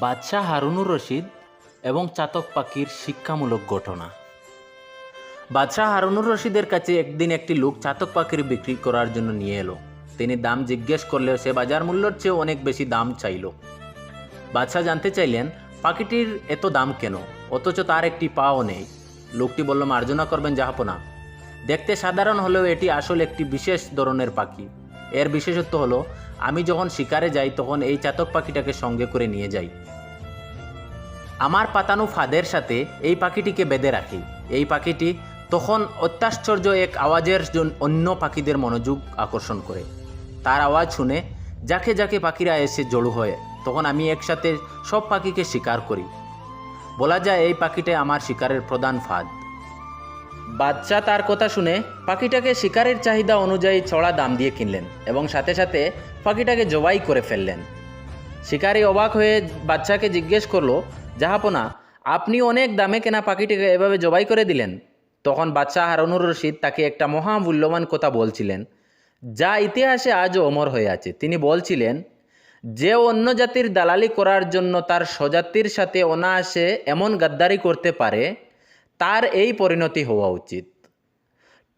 বাদশাহ হারুনুর রশিদ এবং চাতক পাখির শিক্ষামূলক ঘটনা। বাদশাহ হারুনুর রশিদের কাছে একদিন একটি লোক চাতক পাখির বিক্রি করার জন্য নিয়ে এলো। তিনি দাম জিজ্ঞেস করলেও সে বাজার মূল্যর চেয়ে অনেক বেশি দাম চাইল। বাদশাহ জানতে চাইলেন, পাখিটির এত দাম কেন? অথচ তার একটি পাও নেই। লোকটি বলল, মার্জনা করবেন জাহাপনা। দেখতে সাধারণ হলেও এটি আসলে একটি বিশেষ ধরনের পাখি। এর বিশেষত্ব হলো, আমি যখন শিকারে যাই তখন এই চাতক পাখিটাকে সঙ্গে করে নিয়ে যাই। আমার পাতানো ফাঁদের সাথে এই পাখিটিকে বেঁধে রাখি। এই পাখিটি তখন অত্যাশ্চর্য এক আওয়াজের অন্য পাখিদের মনোযোগ আকর্ষণ করে। তার আওয়াজ শুনে যাকে যাকে পাখিরা এসে জড়ো হয়, তখন আমি একসাথে সব পাখিকে শিকার করি। বলা যায় এই পাখিটাই আমার শিকারের প্রধান ফাঁদ। বাচ্চা তার কথা শুনে পাখিটাকে শিকারের চাহিদা অনুযায়ী ছড়া দাম দিয়ে কিনলেন এবং সাথে সাথে পাখিটাকে জবাই করে ফেললেন। শিকারি অবাক হয়ে বাচ্চাকে জিজ্ঞেস করল, জাহাপনা, আপনি অনেক দামে কেনা পাখিটিকে এভাবে জবাই করে দিলেন? তখন বাচ্চা হারুনুর রশিদ তাকে একটা মহামূল্যবান কথা বলছিলেন, যা ইতিহাসে আজও অমর হয়ে আছে। তিনি বলছিলেন, যে অন্য জাতির দালালি করার জন্য তার স্বজাতির সাথে অনায়াসে এমন গাদ্দারি করতে পারে তার এই পরিণতি হওয়া উচিত।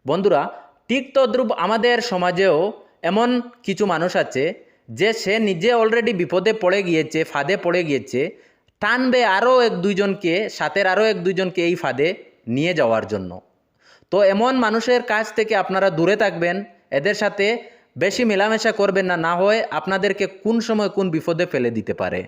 বন্ধুরা, ঠিক তদ্রূপ আমাদের সমাজেও এমন কিছু মানুষ আছে, যে সে নিজে অলরেডি বিপদে পড়ে গিয়েছে, ফাঁদে পড়ে গিয়েছে, টানবে আরও এক দুইজনকে, সাথের আরও এক দুইজনকে এই ফাঁদে নিয়ে যাওয়ার জন্য। তো এমন মানুষের কাছ থেকে আপনারা দূরে থাকবেন, এদের সাথে বেশি মেলামেশা করবেন না না হয় আপনাদেরকে কোন সময় কোন বিপদে ফেলে দিতে পারে।